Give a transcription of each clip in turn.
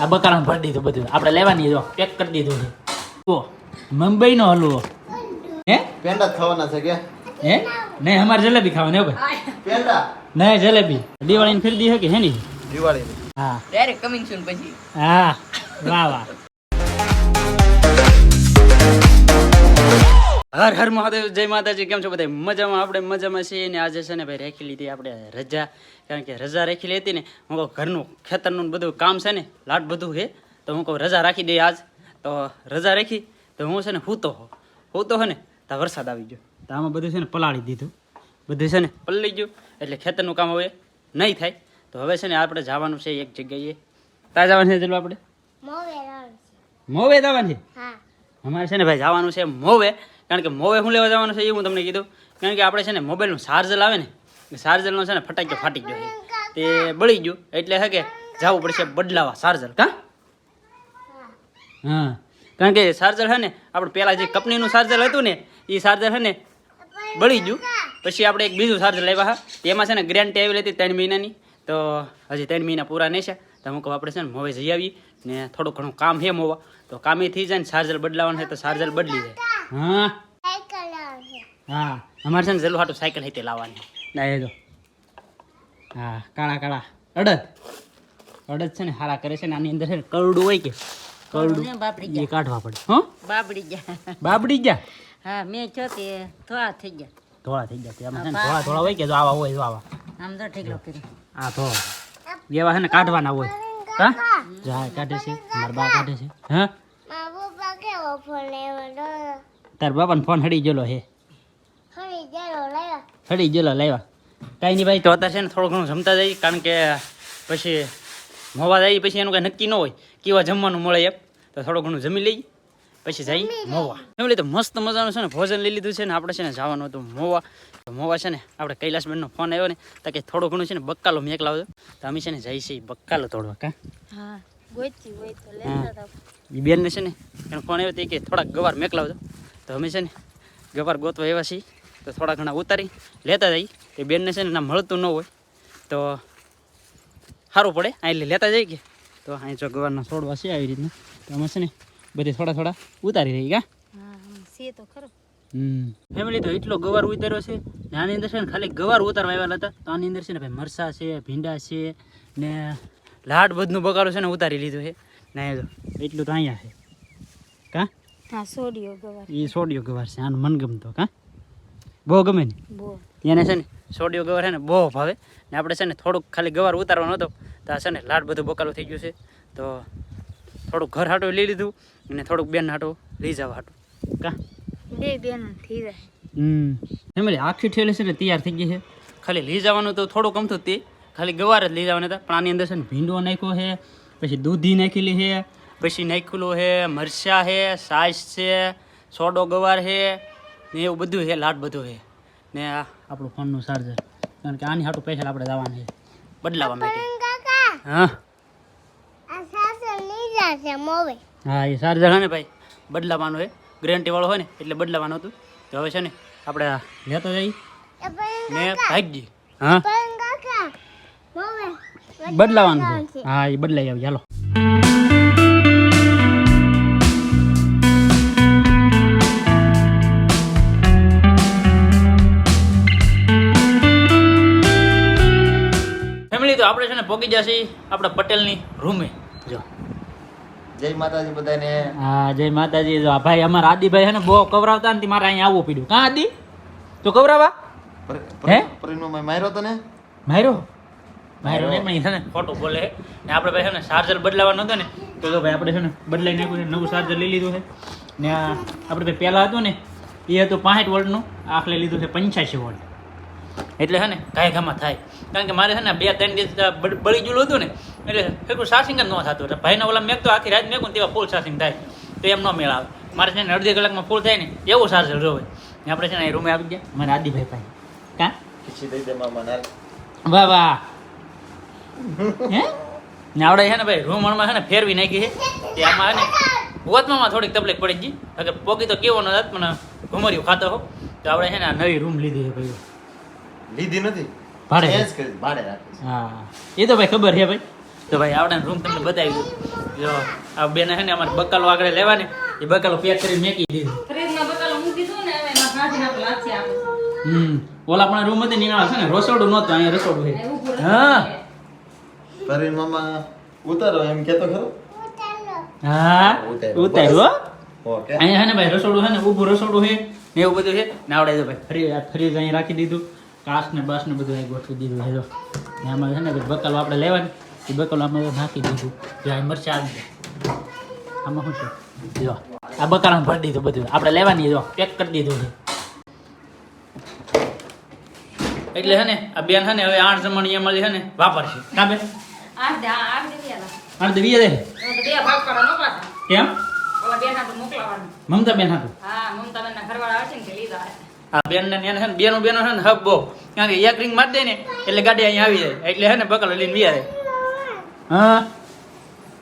આ બકારામાં ભરી દીધું બધું. આપણે લેવાની જો પેક કરી દીધું છે. તો મુંબઈનો હલવો. હે? પેંડા જ ખાવાના છે કે? હે? નહીં અમારે જલેબી ખાવાની હો ભાઈ. પેંડા? નહીં જલેબી. દિવાળીની ખરીદી છે કે હે ની દિવાળી હા. ત્યારે કમિંગ સુન પછી. હા. વાહ વાહ. હર હર મહાદેવ જય માતાજી કેમ છો બધા મજામાં આપણે મજામાં છીએ ને આજે છે ને ભાઈ રાખી લીધી આપણે રજા કારણ કે રજા રાખી લેતી ને હું કહું ઘરનું ખેતરનું બધું કામ છે ને લાટ બધું છે તો હું કહું રજા રાખી દઈએ આજ. તો રજા રાખી તો હું છે ને હૂતો હો. હૂતો હો ને તો વરસાદ આવી ગયો. તો આમાં બધું છે ને પલાળી દીધું. બધું છે ને પલળી ગયું એટલે ખેતરનું કામ હવે નહીં થાય. તો હવે છે ને આપણે જવાનું છે એક જગ્યાએ. ત્યાં જવાનું છે ચલો આપણે? મોવે જવાનું છે. અમારે છે ને ભાઈ જવાનું છે મોવે. કારણ કે મોવે શું લેવા જવાનું છે એ હું તમને કીધું. કારણ કે આપણે છે ને મોબાઈલનું ચાર્જર આવે ને ચાર્જરનો છે ને ફટાક્યો ફાટી ગયો તે બળી ગયું, એટલે હે કે જવું પડશે બદલાવા ચાર્જર કા? હા. કારણ કે ચાર્જર હે ને, આપણે પહેલાં જે કંપનીનું ચાર્જર હતું ને એ ચાર્જર છે ને બળી ગયું. પછી આપણે એક બીજું ચાર્જર લેવા હા. એમાં છે ને ગ્રેન્ટી આવેલી હતી ત્રણ મહિનાની. તો હજી ત્રણ મહિના પૂરા નહીં છે. તો અમુક આપણે છે ને મોવે જઈ આવીએ ને થોડું ઘણું કામ છે મોવા. તો કામે થઈ જાય ને ચાર્જર બદલાવાનું છે તો ચાર્જર બદલી જાય. હા? હા. અમારે છે ને જેલું હાટું સાયકલ હતી લાવવાની. ના એ જો. હા કાળા કાળા. અડદ. અડદ છે ને હારા કરે છે ને આની અંદર છે ને કરડું હોય કે? કરડું. બાપડી ગયા. કાઢવા પડે. હો? બાબડી ગયા. બાબડી ગયા? હા મેં છો તે થોડા થઈ ગયા. ધોળા થઈ ગયા. આમાં છે ને ધોળા ધોળા હોય કે જો આવા હોય જો આવા? આમ તો ઠીક કર્યું આ તો એવા છે ને કાઢવાના હોય. હા? જાય કાઢે છે. મારા બા કાઢે છે. હા? તાર બાપાને ફોન હડી ગયેલો હે હડી ગયેલો લાવ્યા કાંઈ નહીં ભાઈ તો અત્યારે છે ને થોડું ઘણું જમતા જાય કારણ કે પછી મોવા જાય પછી એનું કાંઈ નક્કી ન હોય કેવા જમવાનું મળે એમ. તો થોડું ઘણું જમી લઈએ પછી જઈ મોવા. એમ તો મસ્ત મજાનું છે ને ભોજન લઈ લીધું છે ને આપણે છે ને જવાનું હતું મોવા. તો મોવા છે ને આપણે કૈલાસબેનનો ફોન આવ્યો ને તો કે થોડું ઘણું છે ને બક્કાલો મેક લાવજો તો અમે છે ને જઈ છીએ બક્કાલો તોડવા કા? એ બેનને છે ને એનો ફોન આવ્યો તે કે થોડાક ગવાર મેક લાવજો તો અમે છે ને ગવાર ગોતવા આવ્યા છીએ. તો થોડા ઘણા ઉતારી લેતા જઈએ. એ બેનને છે ને ના મળતું ન હોય. તો સારું પડે. અહીં લેતા જઈએ કે? તો અહીં જો ગવારના છોડવા છે આવી રીતના. તો અમે છે ને બધે થોડા થોડા ઉતારી રહી ગયા હા તો ખરો. હમ. ફેમિલી તો એટલો ગવાર ઉતાર્યો છે ને આની અંદર છે ને ખાલી ગવાર ઉતારવા આવ્યા હતા તો આની અંદર છે ને ભાઈ મરસા છે ભીંડા છે ને લાડ બધનું બગાડો છે ને ઉતારી લીધું છે. ને એટલું તો અહીંયા છે. કા? હા સોડિયો ગવાર. એ સોડિયો ગવાર છે આનું મનગમતો કા? બહુ ગમે ને? એને છે ને સોડિયો ગવાર છે ને બહુ ભાવે. ને આપણે છે ને થોડુંક ખાલી ગવાર ઉતારવાનો હતો તો આ છે ને લાડ બધું બોકાલો થઈ ગયું છે. તો થોડુંક ઘર હાટો લઈ લીધું અને થોડુંક બેન હાટું લઈ જવા હાટું. કા? બે બેન થઈ જાય. હમ. એમ આખી ઠેલી છે ને તૈયાર થઈ ગઈ છે. ખાલી લઈ જવાનું તો થોડુંક ગમતું તે. ખાલી ગવાર જ લઈ જવાના હતા. પણ આની અંદર છે ને ભીંડો નાખ્યો છે પછી દૂધી નાખેલી છે પછી નાખેલું છે મરચાં છે સાસ છે સોડો ગવાર છે ને એવું બધું છે લાટ બધું છે ને આ આપણું ફોનનું ચાર્જર કારણ કે આની હાટું પૈસા આપણે જવાનું છે. બદલાવા માટે. હા? હા એ ચાર્જર છે ને ભાઈ? બદલાવાનું છે ગેરંટી વાળો હોય ને એટલે બદલાવાનું હતું. તો હવે છે ને આપણે લેતો જઈ ને ભાગી હા? બદલાવાનું છે. હા એ બદલાઈ આવી. ચાલો તો આપણે છે ને પોકી જશે આપણા પટેલની રૂમે. જો. જય માતાજી બધાને. હા જય માતાજી. જો ભાઈ અમારા આદિભાઈ છે ને બહુ કવરાવતા ને મારે અહીંયા આવવું પડ્યું. કાં આદિ? તો કવરાવા? હે? પરિણમાં માર્યો તને? માર્યો? માર્યો ને મેં છે ને ખોટું બોલે ને આપણે ભાઈ છે ને ચાર્જર બદલાવાનો હતો ને તો જો ભાઈ આપણે છે ને બદલાઈ નાખ્યું નવું ચાર્જર લઈ લીધું છે. ને આપણે ભાઈ પહેલાં હતું ને એ હતું પાંસઠ વોલ્ટનું આખલે લીધું છે પંચ્યાસી વોલ્ટ. એટલે છે ને કાંઈ ઘામાં થાય. કારણ કે મારે છે ને બે ત્રણ દિવસ બળી ગયેલું હતું ને એટલે ફેકું સાસિંગ જ ન થતું. એટલે ભાઈના ઓલા મેં તો આખી રાત મેં તેવા ફૂલ સાસિંગ થાય. તો એમ ન મેળ આવે મારે છે ને અડધી કલાકમાં ફૂલ થાય ને એવું ચાર્જર જોવે. ને આપણે છે ને રૂમે આવી ગયા મને આદિભાઈ ભાઈ કા? ખીચી દઈ દે મામા નાલ વાહ વાહ. હે? ને આવડે છે ને ભાઈ રૂમમાં છે ને ફેરવી નાખી છે. તે આમાં છે ને ગોતવામાં થોડીક તકલીફ પડી ગઈ. કે પોકી તો કેવો ન પણ ઘુમર્યું ખાતો હો તો આપણે છે ને આ નવી રૂમ લીધી છે ભાઈ. લીધી નથી. ભાડે ચેન્જ કરી ભાડે રાખી હા. એ તો ભાઈ ખબર છે ભાઈ. તો ભાઈ આવડે રૂમ તમને બતાવી દઉં. જો આ બેન હે ને અમારે બકાલો આગળ લેવાની. એ બકાલો પેક કરી મેકી દીધું. ફ્રીજમાં બકાલો મૂકી દીધું ને હવે એમાં કાઢીને નાખો લાચી આપો હમ. ઓલા પણ રૂમ હતી નીકળ્યા છે ને રસોડું નહોતું અહીંયા રસોડું છે. હા. પરવીન મામા ઉતારો એમ કેતો ખરો? હા. ઉતારો ઉતાર્યું હો? ઓકે. અહીંયા છે ને ભાઈ રસોડું છે ને ઊભું રસોડું છે ને એવું બધું છે. ને આવડે ભાઈ. ફરી ફરી ફ્રીજ અહીં રાખી દીધું. કાચ ને બાસ ને બધું અહીં ગોઠવી દીધું. હેલો. એમાં ને આમાં છે ને બકલો આપણે લેવાની. એ બકલો આમાં નાખી દીધું. જો મરચાં આવી આમાં શું છે? જો. આ બકાલામાં ભરી દીધું બધું. આપણે લેવાની જો. પેક કરી દીધું છે. એટલે છે ને આ બેન હે ને હવે આઠ જમણી એમાં છે ને વાપરશે. કા બેન? આઠ આઠ દે તો વીએ દે હવે તો બે ભાગ કરવા નો પાછા. કેમ? ઓલા બેન હતું હા મમતા બેન હતું ઘરવાળા છે ને લીધા. આ બેન ને એને છે ને બેનો બેનો છે ને હબ બહુ. કારણ કે એક રિંગ મારી દે ને એટલે ગાડી અહીંયા આવી જાય. એટલે છે ને બકલ લઈને વી આવે હા?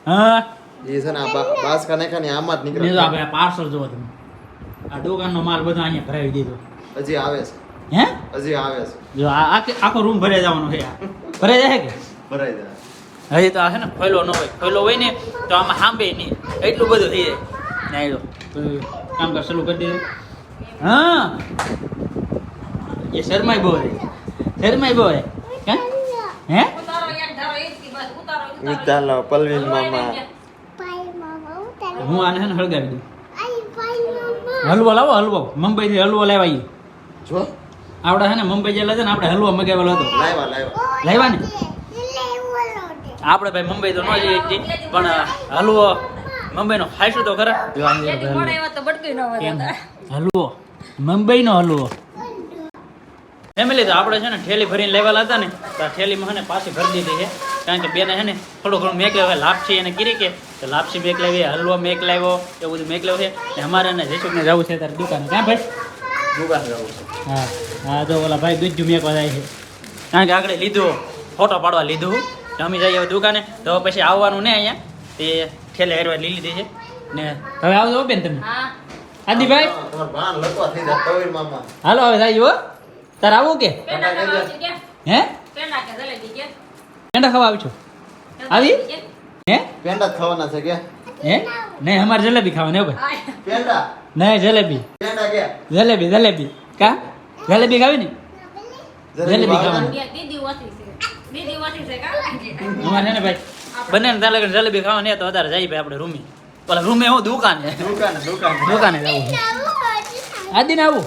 હા? એ છે ને આ બા- બાસકા કને ને આમાં જ નીકળે. આપણે પાર્સલ જોવો તમે. આ દુકાનનો માલ બધો અહીંયા ભરાવી દીધો. હજી આવે છે. હે? હજી આવે છે. જો આ આખે- રૂમ ભરાઈ જવાનો છે ભરાઈ જાય કે? ભરાઈ જાય. હજી તો આ છે ને ફેલો ન હોય. ફેલો હોય ને તો આમાં સાંભે નહીં. એટલું બધું થઈ જાય. ને કામ કર ચાલુ કરી દીધું. હા? એ શરમાઈ બહુ છે શરમાઈ બહુ કેમ હે? ઉતારો થી પલવીન મામા. હું આને છે ને હળગાવી દઉં. હલવો લાવો હલવો. મુંબઈથી હલવો લેવા ઈ જો. આપણે છે ને મુંબઈ જેલા છે ને આપણે હલવો મગાવેલો હતો. લાવ્યા લાવ્યા. લાવ્યા ને? આપણે ભાઈ મુંબઈ તો ન જઈએ પણ હલવો. મુંબઈનો ખાઈશું તો ખરા. હલવો. મુંબઈ ન. હલવો. હલવો. ફેમિલી તો આપણે છે ને ઠેલી ભરીને લેવાલા હતા ને તો ઠેલીમાં ને પાછી ભરી દીધી છે. કારણ કે બેને છે ને થોડું ઘણું મેક લાવે લાપસી એને કીરી કે તો લાપસી મેક લાવી હલવો મેક લાવ્યો એવું બધું મેક લાવ્યું છે. ને અમારે ને જયસુખને જવું છે તારે દુકાને. ક્યાં ભાઈ? દુકાને જવું છે. હા હા તો ઓલા ભાઈ દૂધ મેકવા જાય છે. કારણ કે આગળ લીધું ફોટો પાડવા લીધું. અમે જઈએ દુકાને તો પછી આવવાનું ને અહીંયા. તે ઠેલે હેરવા લઈ લીધી છે. ને હવે આવજો બેન તમે. હા. આદિભાઈ? તમારા ભાન લખવા થઈ જાય પરવીન મામા હાલો હવે જાય હો. તારે આવું કે? હે? પેંડા કે જલેબી કે? પેંડા ખાવા આવી છો? આવી? હે? પેંડા ખાવાના છે કે? હે? નહીં અમારે જલેબી ખાવાની હો ભાઈ. પેંડા? નહીં જલેબી. પેંડા કે જલેબી જલેબી. કા? જલેબી ખાવી ને? જલેબી ખાવાની. દીદી ઓછી છે. દીદી ઓછી છે કા? અમારે ને ભાઈ બંને ને તારે જલેબી ખાવાની તો વધારે જાય ભાઈ આપણે રૂમી. પેલા રૂમે હું દુકાને. દુકાને દુકાન. દુકાન જવું છે. આદિ ને આવું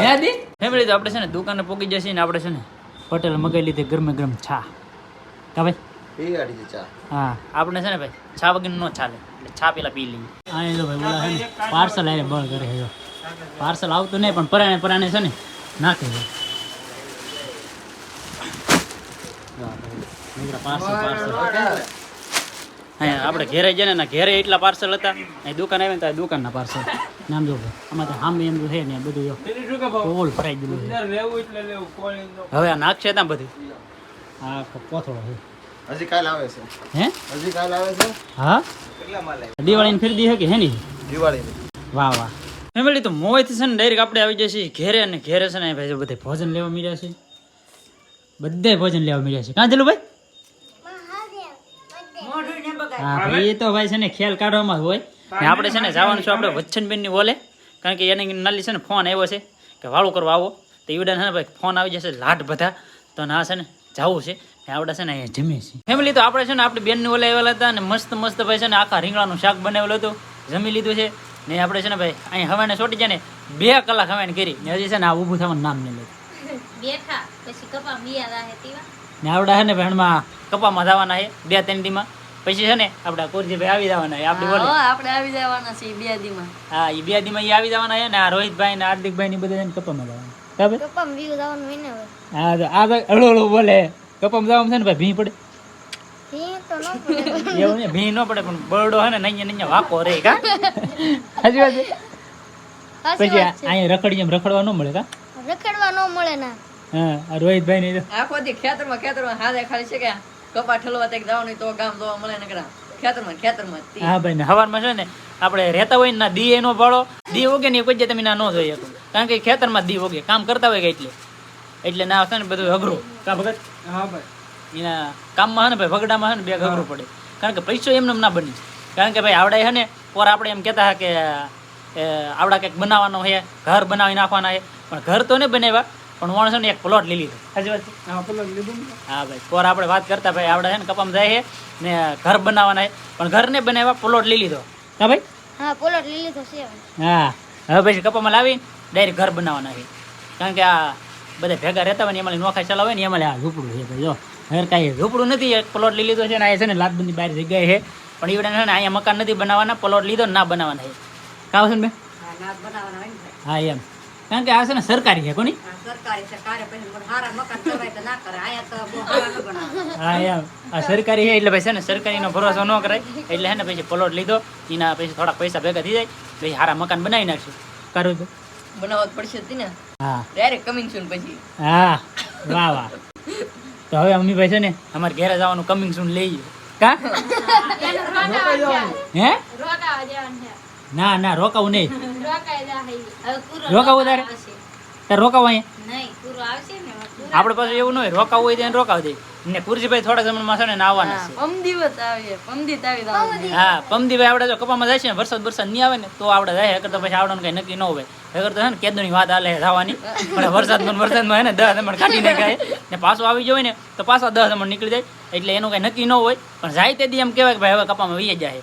હે આદિ? ફેમિલી તો આપણે છે ને દુકાને પોકી જશે ને આપણે છે ને પટેલ મગાઈ લીધી ગરમે ગરમ છા કા ભાઈ? પીવાડી છે ચા. હા આપણે છે ને ભાઈ છા વગર નો ચાલે. એટલે છા પેલા પી લઈએ. હા એ તો ભાઈ ઓલા છે ને પાર્સલ આવીને બળ કરે છે પાર્સલ આવતું નહીં પણ પરાણે પરાણે છે ને નાખે છે. આપણે ઘેરે જઈએ ને ઘેરે એટલા પાર્સલ હતા. દુકાન આવી ને તો આ દુકાનના પાર્સલ. નામ જો ભાઈ આમાં તો સામે એમ તો છે ને બધું જો. ઓલ ફરાઈ ગયેલું છે હવે નાખશે ત્યાં બધું? આ કોથળો છે. હજી કાલ આવે છે. હે? હજી કાલ આવે છે? હા? દિવાળીની ખરીદી છે કે હે નહીં? દિવાળી વાહ વાહ. ફેમિલી તો મોંથી છે ને ડાયરેક્ટ આપણે આવી છીએ ઘેરે અને ઘેરે છે ને ભાઈ બધે ભોજન લેવા મળ્યા છે. બધે ભોજન લેવા મળ્યા છે. કાં ચલું ભાઈ હા ભાઈ એ તો ભાઈ છે ને ખ્યાલ કાઢવામાં હોય. ને આપણે છે ને જવાનું છે આપણે વચ્છનબેનની ઓલે કારણ કે એને નાલી છે ને ફોન આવ્યો છે. કે વાળું કરવા આવો. તો ઈવડા છે ને ભાઈ ફોન આવી જશે લાટ બધા. તો ના છે ને જવું છે. ને આવડે છે ને અહીંયા જમીએ છીએ. ફેમિલી તો આપણે છે ને આપણી બેનને ઓલે આવેલા હતા અને મસ્ત મસ્ત ભાઈ છે ને આખા રીંગણાનું શાક બનાવેલું હતું. જમી લીધું છે. ને આપણે છે ને ભાઈ અહીં હવાને છોટી જાય ને બે કલાક હવાને કરી. ને હજી છે ને આ ઊભું થવાનું નામ નહીં લેતું. બેઠા પછી કપા મિયા રાહે ને આવડા છે ને ભણમાં કપામાં જવાના છે બે ત્રણ દીમાં. પછી છે ને આપડા કુરજીભાઈ આવી જવાના છે આપણી આપણે આવી જવાના છે બે દીમાં હા એ બે દીમાં આવી જવાના છે ને આ રોહિતભાઈ ને હાર્દિકભાઈ ને બધા છે ને કપામાં જવાના. બરાબર? જવાનું હોય ને હા તો આ ભાઈ હળુ હળુ બોલે. કપામાં જવાનું છે ને ભાઈ ભી પડે. ન પડે. એવું ને ભી ન પડે પણ બરડો હે ને નઅહીંયા નઅહીંયા વાકો રે કા? હાજી હાજી પછી અહીંયા રખડી એમ રખડવા ન મળે કા? રખડવા ન મળે ના. હા આ રોહિતભાઈ ને આખો દી ખેતરમાં ખેતરમાં હાથે ખાલી છે કે કપા ઠલવા તક જવાનું તો ગામ જોવા મળે ને કરા. ખેતરમાં ખેતરમાં હા ભાઈ ને હવારમાં છે ને આપણે રહેતા હોય ને ના દી એનો ભાડો દી ઓગે ને કોઈ તમે ના ન જોઈ શકો. કારણ કે ખેતરમાં દી ઓગે કામ કરતા હોય કે એટલે? એટલે ના હશે ને બધું અઘરું. કા ભગત? હા ભાઈ. એના કામમાં છે ને ભાઈ ભગડામાં હે ને બે અઘરું પડે. કારણ કે પૈસો એમને એમ ના બની. કારણ કે ભાઈ આવડે હે ને પોર આપણે એમ કહેતા હા કે આવડા કંઈક બનાવવાનો છે ઘર બનાવી નાખવાના છે પણ ઘર તો ને બનાવ્યા. પણ માણસો ને એક પ્લોટ લઈ લીધો. સાચી વાત છે હા ભાઈ પોર આપણે વાત કરતા ભાઈ આપણે છે ને કપામ જાય છે ને ઘર બનાવવાના છે. પણ ઘર ને બનાવ્યા પ્લોટ લઈ લીધો. હા ભાઈ? હા પોલોટ લઈ લીધો છે હા. હવે પછી કપામાં લાવી ડાયરેક્ટ ઘર બનાવવાના છે. કારણ કે આ બધા ભેગા રહેતા હોય ને એમાં નોખા ચલાવે ને એમાં આ ઝૂપડું છે ભાઈ જો. ઘર કાંઈ ઝૂપડું નથી એક પ્લોટ લઈ લીધો છે ને આ છે ને લાતબંધી બહાર જગ્યાએ છે. પણ ઈવડે છે ને અહીંયા મકાન નથી બનાવવાના પ્લોટ લીધો ને ના બનાવવાના છે. કાવ છે ને હા. હા એમ. કારણ કે આ છે ને સરકારી છે કોની? આ સરકારી છે. કારે પછી પણ હારા મકાન કરવાય તો ના કરે અહીંયા તો બહુ હારા ન બનાવે. હા એમ આ સરકારી છે એટલે ભાઈ છે ને સરકારીનો ભરોસો ન કરાય. એટલે છે ને પછી પ્લોટ લીધો. એના પછી થોડાક પૈસા ભેગા થઈ જાય. પછી સારા મકાન બનાવી નાખશું. કરું તો બનાવવા જ પડશે જ ને. હા. ડાયરેક્ટ કમિંગ સૂન પછી. હા. વાહ વાહ. તો હવે અમી ભાઈ છે ને અમારે ઘેરે જવાનું કમિંગ સૂન લઈ કા? હે ના ના રોકાવું નહીં. રોકાવું તારે? તારે રોકાવું અહીંયા? આપણે પાછું એવું ન હોય રોકાવું હોય તો એને રોકાવ દે. ને કુરજીભાઈ થોડા જમણમાં છે ને આવવાના છે. પમદિવસ આવીએ પમદિત આવી હા પમદીભાઈ આપણે જો કપામાં જાય છે ને વરસાદ વરસાદ નહીં આવે ને તો આપણે જાય. અગર તો પછી આવડવાનું કઈ નક્કી ન હોય. અગર તો છે ને કેદુની વાત આલે થવાની પણ વરસાદમાં વરસાદમાં હે ને દસ દમણ કાઢી નાખાય ને પાછો આવી જાય ને તો પાછા દસ દમણ નીકળી જાય. એટલે એનું કઈ નક્કી ન હોય. પણ જાય તે દી એમ કહેવાય કે ભાઈ હવે કપામાં વી જાય.